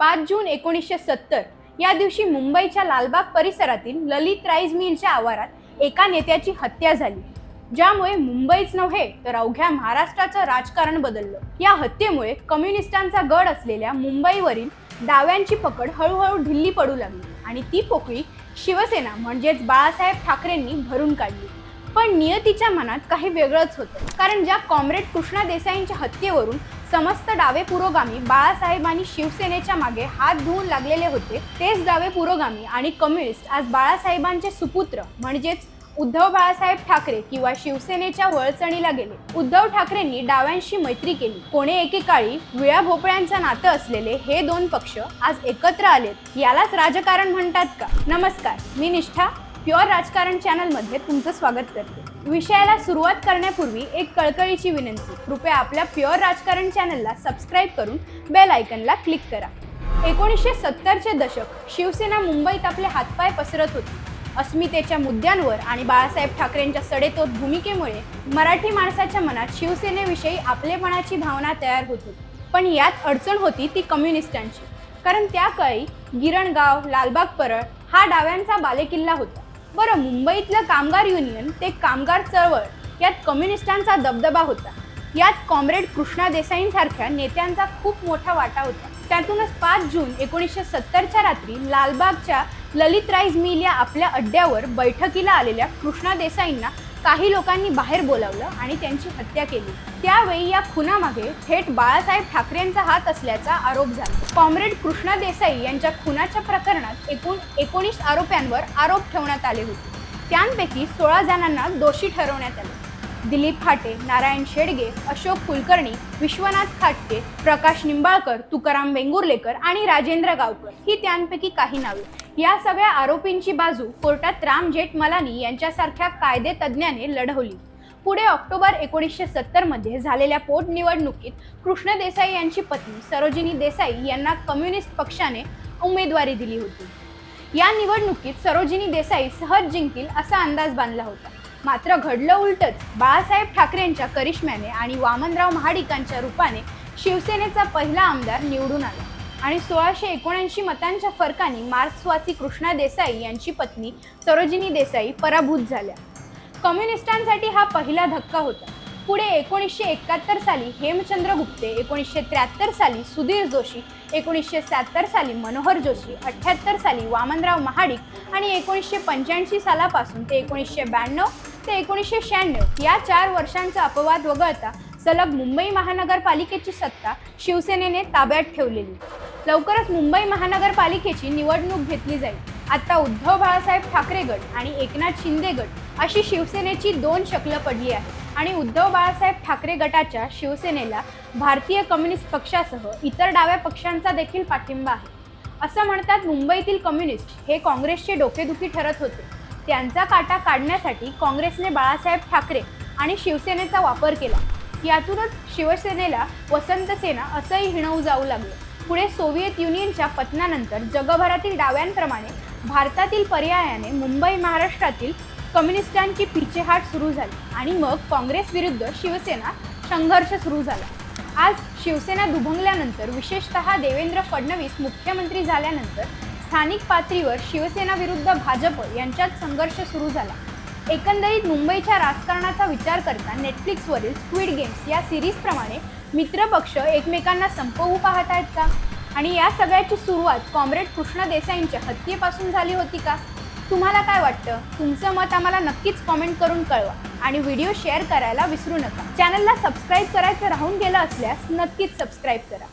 पाच जून एकोणीसशे सत्तर. या दिवशी मुंबईच्या लालबाग परिसरातील ललित राईज मिलच्या आवारात एका नेत्याची हत्या झाली. ज्यामुळे मुंबईच नव्हे तर अवघ्या महाराष्ट्राचं राजकारण बदललं. या हत्येमुळे कम्युनिस्टांचा गड असलेल्या मुंबईवरील डाव्यांची पकड हळूहळू ढिल्ली पडू लागली आणि ती पोकळी शिवसेना म्हणजेच बाळासाहेब ठाकरेंनी भरून काढली. पण नियतीच्या मनात काही वेगळंच होतं. कारण ज्या कॉम्रेड कृष्णा देसाईंच्या हत्येवरून समस्त डावे पुरोगामी बाळासाहेब आणि शिवसेनेच्या मागे हात धुवून लागलेले होते तेच डावे पुरोगामी आणि कम्युनिस्ट आज बाळासाहेबांचे सुपुत्र म्हणजेच उद्धव बाळासाहेब ठाकरे किंवा शिवसेनेच्या वळचणीला गेले. उद्धव ठाकरेंनी डाव्यांशी मैत्री केली. कोणे एकेकाळी विळ्या भोपळ्यांचं नातं असलेले हे दोन पक्ष आज एकत्र आलेत यालाच राजकारण म्हणतात का? नमस्कार मी निष्ठा. प्युअर राजकारण चॅनलमध्ये तुमचं स्वागत करते. विषयाला सुरुवात करण्यापूर्वी एक कळकळीची विनंती. कृपया आपल्या प्युअर राजकारण चॅनलला सबस्क्राईब करून बेल आयकनला क्लिक करा. एकोणीसशे सत्तरचे दशक शिवसेना मुंबईत आपले हातपाय पसरत होती. अस्मितेच्या मुद्द्यांवर आणि बाळासाहेब ठाकरेंच्या सडेतोत भूमिकेमुळे मराठी माणसाच्या मनात शिवसेनेविषयी आपलेपणाची भावना तयार होत होती. पण यात अडचण होती ती कम्युनिस्टांची. कारण त्या काळी गिरणगाव लालबाग परळ हा डाव्यांचा बालेकिल्ला होता. बरं मुंबईतलं कामगार युनियन ते कामगार चळवळ यात कम्युनिस्टांचा दबदबा होता. यात कॉम्रेड कृष्णा देसाईंसारख्या नेत्यांचा खूप मोठा वाटा होता. त्यातूनच पाच जून एकोणीसशे सत्तरच्या रात्री लालबागच्या ललित राईज मिल या आपल्या अड्ड्यावर बैठकीला आलेल्या कृष्णा देसाईंना काही लोकांनी बाहेर बोलावलं आणि त्यांची हत्या केली. त्यावेळी या खुनामागे थेट बाळासाहेब ठाकरेंचा हात असल्याचा आरोप झाला. कॉम्रेड कृष्णा देसाई यांच्या खुनाच्या प्रकरणात एकूण एकोणीस आरोप्यांवर आरोप ठेवण्यात आले होते. त्यांपैकी सोळा जणांना दोषी ठरवण्यात आले. दिलीप फाटे नारायण शेडगे अशोक कुलकर्णी विश्वनाथ खाटके प्रकाश निंबाळकर तुकाराम वेंगुर्लेकर आणि राजेंद्र गावकर ही त्यांपैकी काही नावे. या सगळ्या आरोपींची बाजू कोर्टात राम जेठमलानी यांच्यासारख्या कायदे तज्ज्ञाने लढवली. पुढे ऑक्टोबर एकोणीसशे सत्तरमध्ये झालेल्या पोटनिवडणुकीत कृष्ण देसाई यांची पत्नी सरोजिनी देसाई यांना कम्युनिस्ट पक्षाने उमेदवारी दिली होती. या निवडणुकीत सरोजिनी देसाई सहज जिंकतील असा अंदाज बांधला होता. मात्र घडलं उलटच बाळासाहेब ठाकरेंच्या करिश्म्याने आणि वामनराव महाडिकांच्या रूपाने शिवसेनेचा पहिला आमदार निवडून आला. आणि सोळाशे एकोणऐंशी मतांच्या फरकाने मार्क्सवासी कृष्णा देसाई यांची पत्नी सरोजिनी देसाई पराभूत झाल्या. कम्युनिस्टांसाठी हा पहिला धक्का होता. पुढे एकोणीसशे एकाहत्तर साली हेमचंद्र गुप्ते एकोणीसशे त्र्याहत्तर साली सुधीर जोशी एकोणीसशे शहात्तर साली मनोहर जोशी अठ्ठ्याहत्तर साली वामनराव महाडिक आणि एकोणीसशे पंच्याऐंशी सालापासून ते एकोणीसशे ब्याण्णव ते एकोणीसशे शहाण्णव या चार वर्षांचा अपवाद वगळता सलग मुंबई महानगरपालिकेची सत्ता शिवसेनेने ताब्यात ठेवलेली. लवकरच मुंबई महानगरपालिकेची निवडणूक घेतली जाईल. आता उद्धव बाळासाहेब ठाकरे गट आणि एकनाथ शिंदे गट अशी शिवसेनेची दोन शकलं पडली आहे आणि उद्धव बाळासाहेब ठाकरे गटाच्या शिवसेनेला भारतीय कम्युनिस्ट पक्षासह इतर डाव्या पक्षांचा देखील पाठिंबा आहे. असं म्हणतात मुंबईतील कम्युनिस्ट हे काँग्रेसचे डोकेदुखी ठरत होते. त्यांचा काटा काढण्यासाठी काँग्रेसने बाळासाहेब ठाकरे आणि शिवसेनेचा वापर केला. यातूनच शिवसेनेला वसंत सेना असंही हिणवू जाऊ लागलं. पुढे सोव्हिएत युनियनच्या पतनानंतर जगभरातील डाव्यांप्रमाणे भारतातील पर्यायाने मुंबई महाराष्ट्रातील कम्युनिस्टांची पिछेहाट सुरू झाली आणि मग काँग्रेस विरुद्ध शिवसेना संघर्ष सुरू झाला. आज शिवसेना दुभंगल्यानंतर विशेषतः देवेंद्र फडणवीस मुख्यमंत्री झाल्यानंतर स्थानिक पातळीवर शिवसेना विरुद्ध भाजप यांच्यात संघर्ष सुरू झाला. एकंदरीत मुंबईच्या राजकारणाचा विचार करता नेटफ्लिक्सवरील स्क्विड गेम्स या सिरीजप्रमाणे मित्रपक्ष एकमेकांना संपवू पाहत आहेत का? आणि या सगळ्याची सुरुवात कॉम्रेड कृष्ण देसाईंच्या हत्येपासून झाली होती का? तुम्हाला काय वाटतं? तुमचं मत आम्हाला नक्कीच कॉमेंट करून कळवा आणि व्हिडिओ शेअर करायला विसरू नका. चॅनलला सबस्क्राईब करायचं राहून गेलं असल्यास नक्कीच सबस्क्राईब करा.